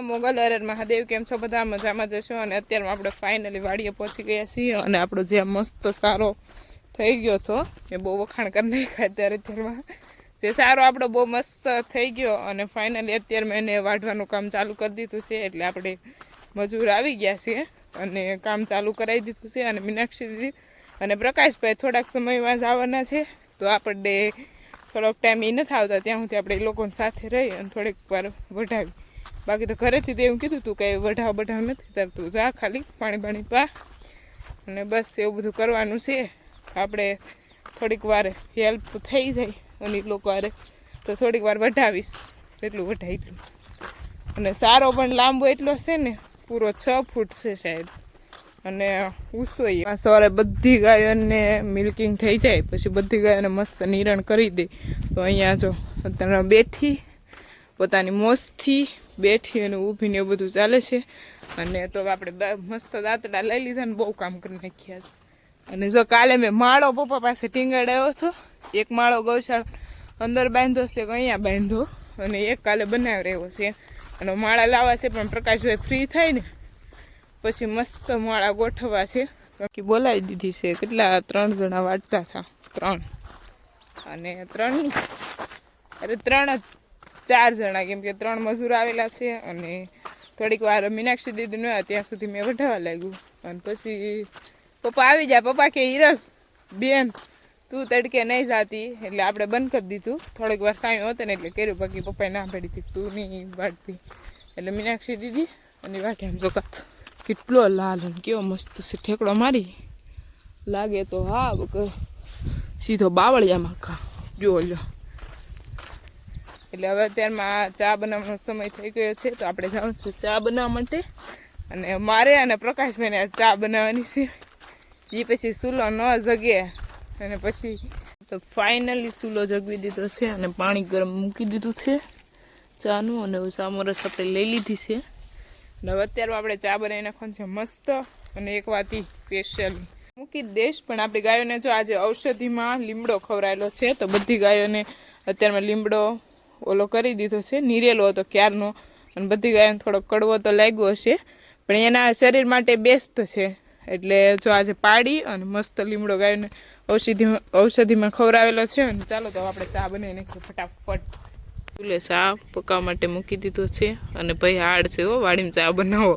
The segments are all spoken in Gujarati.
મોગલ અરર મહાદેવ કેમ છો? બધા મજામાં જશો અને અત્યારમાં આપણે ફાઇનલી વાડીએ પહોંચી ગયા છીએ અને આપણો જે મસ્ત સારો થઈ ગયો હતો, એ બહુ વખાણ કરી નાખ્યા અત્યારે અત્યારમાં. જે સારો આપણો બહુ મસ્ત થઈ ગયો અને ફાઇનલી અત્યારે મેં એને વાઢવાનું કામ ચાલુ કરી દીધું છે, એટલે આપણે મજૂર આવી ગયા છીએ અને કામ ચાલુ કરાવી દીધું છે અને મીનાક્ષી દીદી અને પ્રકાશભાઈ થોડાક સમયમાં જ આવવાના છે, તો આપણે થોડોક ટાઈમ એ નથી આવતા, ત્યાં સુધી આપણે એ લોકોની સાથે રહી અને થોડીક વાર વઢાવી બાકી તો ઘરેથી તો એવું કીધું તું કે વઢાવ બઢા નથી તરતું જા ખાલી પાણી પાણી પા. અને બસ એવું બધું કરવાનું છે. આપણે થોડીક વાર હેલ્પ થઈ જાય અને લોકો વારે તો થોડીક વાર વઢાવીશ એટલું એટલું અને સારો પણ લાંબો એટલો છે ને, પૂરો છ ફૂટ છે સાહેબ અને ઉસો આ સવારે બધી ગાયોને મિલ્કિંગ થઈ જાય, પછી બધી ગાયોને મસ્ત નિરણ કરી દે. તો અહીંયા જો અત્યારે બેઠી પોતાની મોજથી બેઠી અને ઊભીને એવું બધું ચાલે છે. અને તો આપણે મસ્ત દાંતડા લઈ લીધા ને બહુ કામ કરી નાખ્યા છે. અને જો કાલે મેં માળો પપ્પા પાસે ટીંગાડાયો હતો. એક માળો ગૌશાળા અંદર બાંધો છે કે અહીંયા બાંધો અને એક કાલે બનાવી રહ્યો છે. અને માળા લાવવા છે, પણ પ્રકાશભાઈ ફ્રી થાય ને, પછી મસ્ત માળા ગોઠવવા છે. બાકી બોલાવી દીધી છે, કેટલા, ત્રણ જણા વાટતા હતા. ત્રણ. અને ત્રણ અરે ત્રણ જ ચાર જણા, કેમ કે ત્રણ મજૂર આવેલા છે અને થોડીક વાર મીનાક્ષી દીદી ન ત્યાં સુધી મેં વઢાવા લાગ્યું. અને પછી પપ્પા આવી જાય, પપ્પા કે, હિરલ, બેન, તું તડકે નહીં જાતી. એટલે આપણે બંધ કરી દીધું. થોડીક વાર સાયું હતો ને એટલે કર્યું, બાકી પપ્પાએ ના પડી હતી, તું નહીં વાટતી. એટલે મીનાક્ષી દીદી અને વાટે આમ જોકા કેટલો લાલ અને કેવો મસ્ત છે, ઠેકડો મારી. લાગે તો હા સીધો બાવળિયામાં ખા. જો લો એટલે હવે અત્યારમાં ચા બનાવવાનો સમય થઈ ગયો છે, તો આપણે જવાનું છે ચા બનાવવા માટે. અને મારે અને પ્રકાશભાઈને ચા બનાવવાની છે. એ પછી સૂલો ન જગે. અને પછી તો ફાઇનલી સૂલો જગવી દીધો છે અને પાણી ગરમ મૂકી દીધું છે ચાનું. અને સામોરસ આપણે લઈ લીધી છે. અને અત્યારમાં આપણે ચા બનાવી નાખવાનું છે મસ્ત. અને એક વાતી સ્પેશિયલ મૂકી દેશ પણ આપણી ગાયોને જો આજે ઔષધિમાં લીમડો ખવરાયેલો છે, તો બધી ગાયોને અત્યારમાં લીમડો ઓલો કરી દીધો છે, નીરેલો હતો ક્યારનો. અને બધી ગાયોને થોડો કડવો તો લાગ્યો હશે, પણ એના શરીર માટે બેસ્ટ છે. એટલે જો આજે પાડી અને મસ્ત લીમડો ગાયોને ઔષધિ, ઔષધિમાં ખવડાવેલો છે અને ચાલો તો આપણે ચા બનાવી નાખીએ ફટાફટ. ચૂલે ચા પકાવવા માટે મૂકી દીધો છે અને ભાઈ હાડ છે હો, વાડીમાં ચા બનાવો.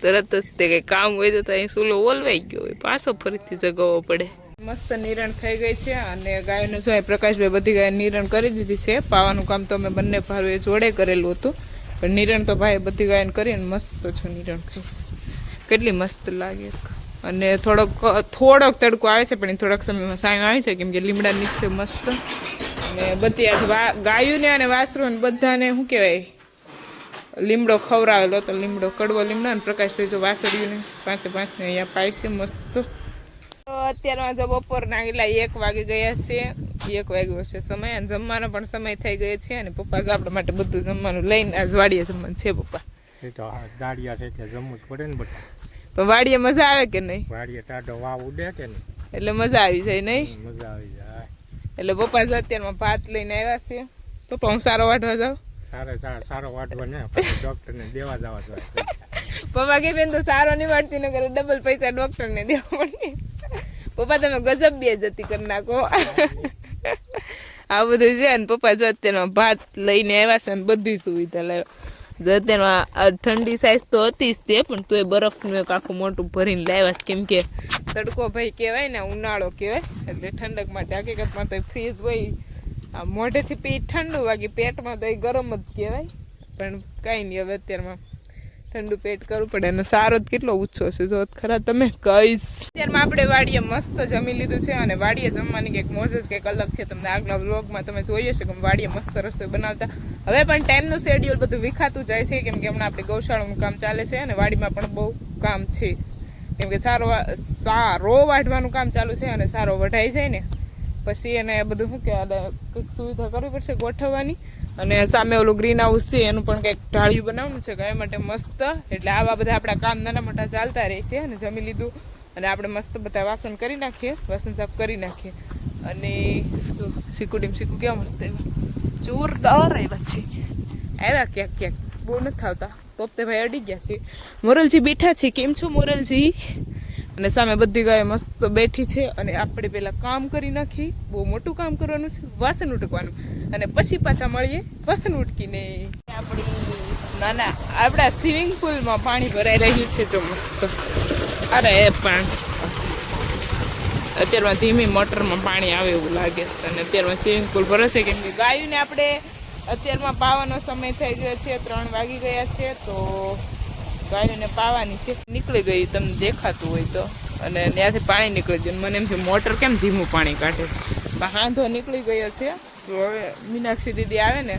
તરત જ તે કંઈ કામ હોય તો અહીં સૂલો ઓલવાઈ ગયો હોય, પાછો ફરીથી જગાવવો પડે. મસ્ત નિરણ થઈ ગઈ છે અને ગાયોને જો પ્રકાશભાઈ બધી ગાય નિરણ કરી દીધી છે. પાવાનું કામ તો અમે બંને ભારે એ જોડે કરેલું હતું. પણ નિરણ તો ભાઈ બધી ગાયને કરીને મસ્ત છું નિરણ ખાઈશ. કેટલી મસ્ત લાગે. અને થોડોક થોડોક તડકો આવે છે, પણ એ થોડાક સમયમાં સાયું આવે છે કેમ કે લીમડા નીચે મસ્ત. અને બધી આજ ગાયોને અને વાસરોને બધાને શું કહેવાય? લીમડો ખવરાવેલો તો લીમડો કડવો લીમડો અને પ્રકાશભાઈ જો વાસળીઓને પાંચે પાંચને અહીંયા પાય છે મસ્ત. તો અત્યારમાં જો બપોરના કેટલા એક વાગી ગયા છે. એક વાગ્યો છે સમય અને જમવાનો પણ સમય થઈ ગયો છે અને પપ્પા જો આપણા માટે બધું જમવાનું લઈને આજ વાડીએ જમવાનું છે પપ્પા. એ તો દાડિયા છે એટલે જમવું જ પડે ને બધા. વાડીએ મજા આવે કે નહીં? વાડીએ ટાઢો વાવ ઉડે કે નહીં? એટલે મજા આવી જાય નહીં? મજા આવી જાય. એટલે પપ્પા જો અત્યારમાં ભાત લઈને આવ્યા છે. પપ્પા હું સારો વાટવા જાઉં? સારો સારો સારો વાટવો ને ડૉક્ટરને દેવા જવા જોઈએ પપ્પા કે બેન તો સારો નહીં વાટતી ન કરે ડબલ પૈસા ડોક્ટરને દેવા પડે. પપ્પા, તમે ગજબ બે જતી કરી નાખો. આ બધું છે ને, પપ્પા જો અત્યારમાં ભાત લઈને આવ્યા છે ને, બધી સુવિધા લાવ્યા જો અત્યારમાં ઠંડી સાઈઝ તો હતી જ તે, પણ તોય બરફનું એક આખું મોટું ભરીને લાવ્યા છે. કેમ કે તડકો ભાઈ કહેવાય ને, ઉનાળો કહેવાય. એટલે ઠંડક માટે હકીકતમાં તો ફ્રીજ હોય. આ મોઢેથી પી ઠંડુ વાગી પેટમાં તો એ ગરમ જ કહેવાય. પણ કાંઈ નહીં, હવે અત્યારમાં ઠંડુ પેટ કરવું પડે. અને સારો કેટલો ઓછો છે જો ખરા તમે કહીશ અત્યારમાં આપણે વાડીએ મસ્ત જમી લીધું છે અને વાડીએ જમવાની કંઈક મોજ જ કંઈક અલગ છે. તમને આગલા વ્લોગમાં તમે જોઈએ છો કે વાડીએ મસ્ત રસોઈ બનાવતા. હવે પણ ટાઈમનું શેડ્યુલ બધું વિખાતું જાય છે. કેમ કે હમણાં આપણે ગૌશાળાનું કામ ચાલે છે અને વાડીમાં પણ બહુ કામ છે. કેમ કે સારો સારો વાઢવાનું કામ ચાલુ છે અને સારો વઢાઈ જાય ને. પછી એને બધું શું કહેવાય કંઈક સુવિધા કરવી પડશે ગોઠવવાની. અને સામે ઓલું ગ્રીન હાઉસ છે, એનું પણ કંઈક ઢાળિયું બનાવવાનું છે, ગાય માટે મસ્ત. એટલે આવા બધા આપણા કામ નાના મોટા ચાલતા રહેશે અને જમી લીધું. અને આપણે મસ્ત બધા વાસણ કરી નાખીએ, વાસણ સાફ કરી નાખીએ. અને જો શીખું ડીમ સીકુ કેવા મસ્ત એવા. જોરદાર આવ્યા છે. આવ્યા ક્યાંક ક્યાંક. બહુ નથી આવતા. પોપતે ભાઈ અડી ગયા છે. મોરલજી બેઠા છે. કેમ છો મોરલજી? અને સામે બધી ગાય મસ્ત બેઠી છે અને આપણે પેલા કામ કરી નાખી. બહુ મોટું કામ કરવાનું છે, વાસણ ઉટકવાનું. અને પછી પાછા મળીએ વાસણ ઉટકીને. આપણી ના ના આપણા સ્વિમિંગ પુલમાં પાણી ભરાઈ રહ્યું છે જો મસ્ત. અરે એ પણ. અત્યારમાં ધીમી મોટરમાં પાણી આવે એવું લાગે છે. અને અત્યારમાં સ્વિમિંગ પુલ ભરાશે કેમ કે ગાયોને આપણે અત્યારમાં પાવાનો સમય થઈ ગયો છે, ત્રણ વાગી ગયા છે, તો ગાયોને પાવાની છે. નીકળી ગઈ, તમને દેખાતું હોય તો. અને ત્યાંથી પાણી નીકળી ગયું. મને એમ છે મોટર કેમ ધીમું પાણી કાઢે? પણ હાંધો નીકળી ગયો છે. તો હવે મીનાક્ષી દીદી આવે ને,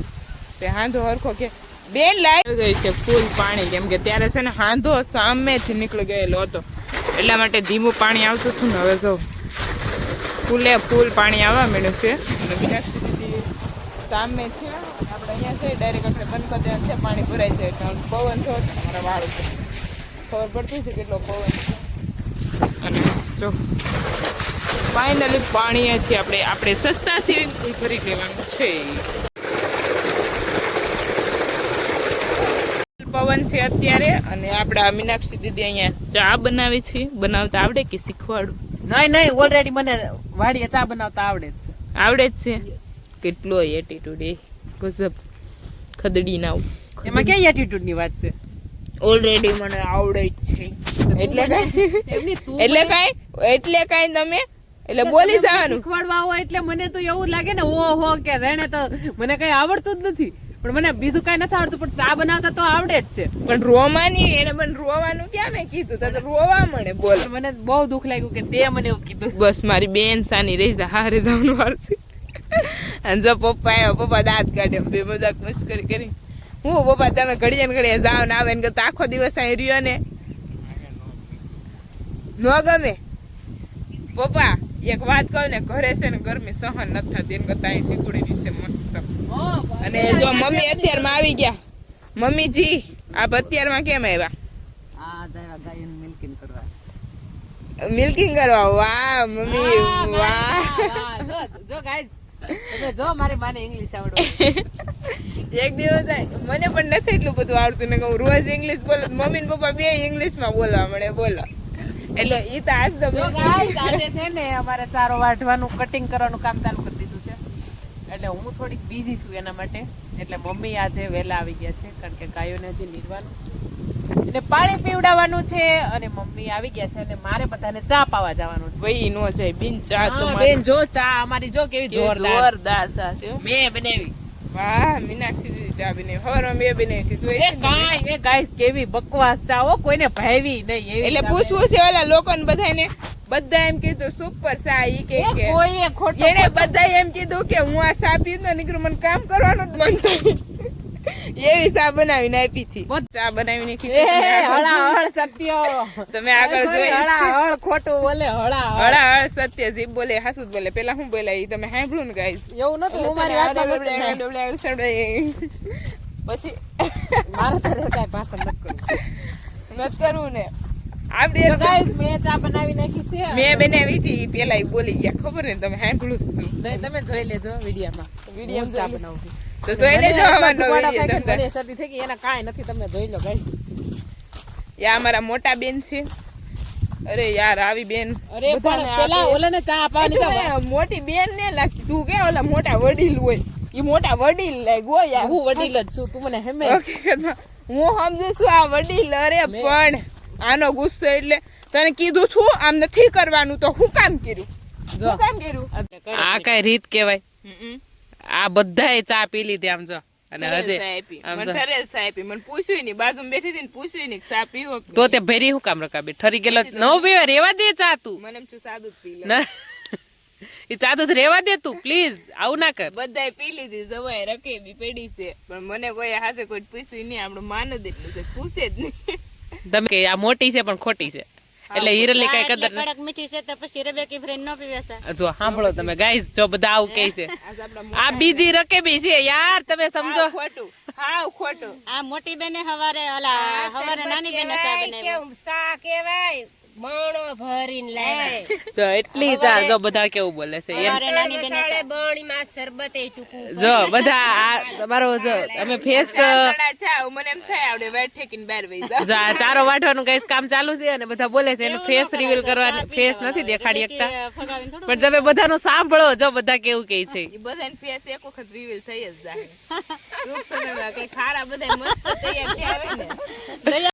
તે હાંધો હરખો કે, બેન લાવી ગઈ છે ફૂલ પાણી. કેમ કે ત્યારે છે ને હાંધો સામેથી નીકળી ગયેલો હતો. એટલા માટે ધીમું પાણી આવતું હતું ને, હવે જો ફૂલે ફૂલ પાણી આવવા મળ્યું છે. અને મીનાક્ષી સામે છે. અને આપણે અહીંયા છે ડાયરેક્ટ આપણે બંધ કરી દેવાનું છે પાણી ભરાય છે. એટલે પવન થયો છે અમારા વાળ ઉપર ખબર પડતી છે કેટલો પવન છે. અને જો ફાઇનલી પાણી અહીંથી આપણે આપણે સસ્તા સિવિંગ પુલ ભરી લેવાનું છે. પવન છે અત્યારે અને આપણા મીનાક્ષી દીદી અહીંયા ચા બનાવે છે. બનાવતા આવડે કે શીખવાડું? નહીં નહીં ઓલરેડી મને વાડીએ ચા બનાવતા આવડે જ છે. આવડે જ છે? કેટલો એટીટ્યુડ એ. ગજબ ખદડી ના એમાં ક્યાં એટીટ્યુડની વાત છે? ઓલરેડી મને આવડે જ છે. એટલે કઈ? એટલે કઈ? એટલે કઈ તમે એટલે બોલી જવાનું. શીખવાડવા હોય એટલે મને તો એવું લાગે ને ઓ હો કે રેણે તો મને કઈ આવડતું જ નથી. પણ મને બીજું કઈ નથી આવડતું પણ ચા બનાવતા તો આવડે જ છે. પણ રોવાની એને પણ રોવાનું ક્યાં મેં કીધું? તો રોવા મળે બોલ. મને બહુ દુઃખ લાગ્યું કે તે મને એવું કીધું. બસ મારી બેન સાની રહી જા હારે જવાનું વાર છે અને જો પપ્પા આવ્યો પપ્પા દાંત કાઢે બે મજાક મસ્કરી કરી. હું પપ્પા તમે ઘડીએ ને ઘડીએ જાઓ ને આવે ને આખો દિવસ અહીં રહ્યો ને? ન ગમે. પપ્પા એક વાત કહું ને ઘરે છે ને ગરમી સહન નથી થતી. એને કરતા અહીં શીખુડીની છે મસ્ત. અને જો મમ્મી અત્યારમાં આવી ગયા. મમ્મીજી આપ અત્યારમાં કેમ આવ્યા? મિલ્કિંગ કરવા. મિલ્કિંગ કરવા? વાહ મમ્મી વાહ. જો મારી માને ઇંગ્લિશ આવડે એક દિવસ મને પણ નથી એટલું બધું આવડતું ને કે હું રોજ ઇંગ્લિશ બોલું મમ્મી ને પપ્પા બે ઇંગ્લિશમાં બોલવા મળે બોલો. એટલે ઈ તો આજ તો આજે છે ને અમારે ચારો વાઢવાનું કટિંગ કરવાનું કામ ચાલુ કરી દીધું છે. એટલે હું થોડીક બિઝી છું એના માટે. એટલે મમ્મી આજે વહેલા આવી ગયા છે કારણ કે ગાયોને હજી નીરવાનું છે. અને પાણી પીવડાવવાનું છે અને મમ્મી આવી ગયા છે અને મારે બધાને ચા પાવા જવાનું છે. ભાઈ નો છે બિન ચા તો બેન જો ચા અમારી જો કેવી જોરદાર. જોરદાર ચા છે હો. બનાવી. વાહ મીનાક્ષી દીદી ચા બને હવે મે બને જોઈ એ કાઈ એ ગાઈસ કેવી બકવાસ ચા હો કોઈને ભાવી નહીં એવી એટલે પૂછવું છે ઓલા લોકોને બધાને બધા એમ કીધું સુપર ચા ઈ કે બનાવી. કોઈએ ખોટું એને બધા એમ કીધું કે હું આ ચા પીધું નીકળું મને કામ કરવાનું જ મન થાય. એવી ચા બનાવીને આપી હતી. ચા બનાવીને હળા હળ સત્ય. તમે આગળ જોઈ. હળા હળ ખોટું બોલે હળા હળ. હળા હળ સત્ય જીભ બોલે હાસુ બોલે. પેલા હું બોલ્યા ઈ તમે સાંભળ્યું ને ગાઈસ એવું નથી હું મારી વાતમાં પછી મારે તારે કાંઈ ભાષણ ને. આપણે તો મેં ચા બનાવી નાખી છે. મેં બનાવી હતી પેલા બોલી ગયા. ખબર ને તમે સાંભળ્યું જ તું તમે જોઈ લેજો વિડીયોમાં. વીડિયો ચા બનાવું. તો જોઈ લેજો અમારનો વીડિયો ફેંકીને શરદી થઈ ગઈ એના કાંઈ નથી તમે જોઈ લો guys. યા અમારા મોટા બેન છે. અરે યાર આવી બેન. અરે પણ પેલા ઓલાને ચા આપવાની છે. મોટી બેન ને લાગતી તું કે ઓલા મોટા વડીલ હોય? ઈ મોટા વડીલ લાગ્યો યાર. હું વડીલ જ છું તું મને હેમે. હું સમજુ છું આ વડીલ અરે પણ આનો ગુસ્સો એટલે તને કીધું છું આમ નથી કરવાનું તો હું કામ કર્યું? જો. હું કામ કર્યું? આ કઈ રીત કહેવાય. હમ. આ બધાએ ચા પી લીધી આમ જો. અને હજે મને પૂછ્યું નહીં. બાજુમાં બેઠી હતી પૂછ્યું નહીં ચા પીવો તો તે ભેરી હું કામ રકાબે? ઠરી ગયેલો નવ પીવા રેવા દે ચા તું. મને એમ છું સાદું પી. ના. એ ચા રેવા દે તું પ્લીઝ આવું ના કર. બધાએ પી લીધી. જવાય રકેબી પેડી છે. પણ મને કોઈ હાથે કોઈ પૂછ્યું નહીં. આપણું માનું જ એટલું છે. પૂછે જ નહીં. તમે કે આ મોટી છે પણ ખોટી છે. એટલે હિરલી કઈ કદર કડક મીઠી છે તો પછી રેબેકી ફ્રેન્ડ ન પીવે જો સાંભળો તમે ગાઈસ જો બધા આવું કહે છે. આ બીજી રકેબી છે યાર તમે સમજો. ખોટું હાવ ખોટું. આ મોટી બેને હવારે ઓલા હવારે નાની બેને ચા બનાવી. સા કહેવાય? બણો ભરીને લાવ્યા. જો એટલી ચા જો બધા કેવું બોલે છે એમ? નાની બેન સાળે બણી માં શરબત એ ટૂંકું જો બધા આ તમારો જો અમે ફેસ ઘણા મને એમ થાય આવડે વેટ ઠેકીને બહાર વઈ જો આ ચારો વાટવાનું કઈ કામ ચાલુ છે અને બધા બોલે છે એનું ફેસ રિવીલ કરવાની ફેસ નથી દેખાડી શકતા પણ તમે બધાનું સાંભળો જો બધા કેવું કહે છે. બધાને ફેસ એક વખત રિવીલ થઈ જ જાય. દુઃખ સમયમાં કઈ ખારા બધા મસ્ત તૈયાર થયા હોય ને.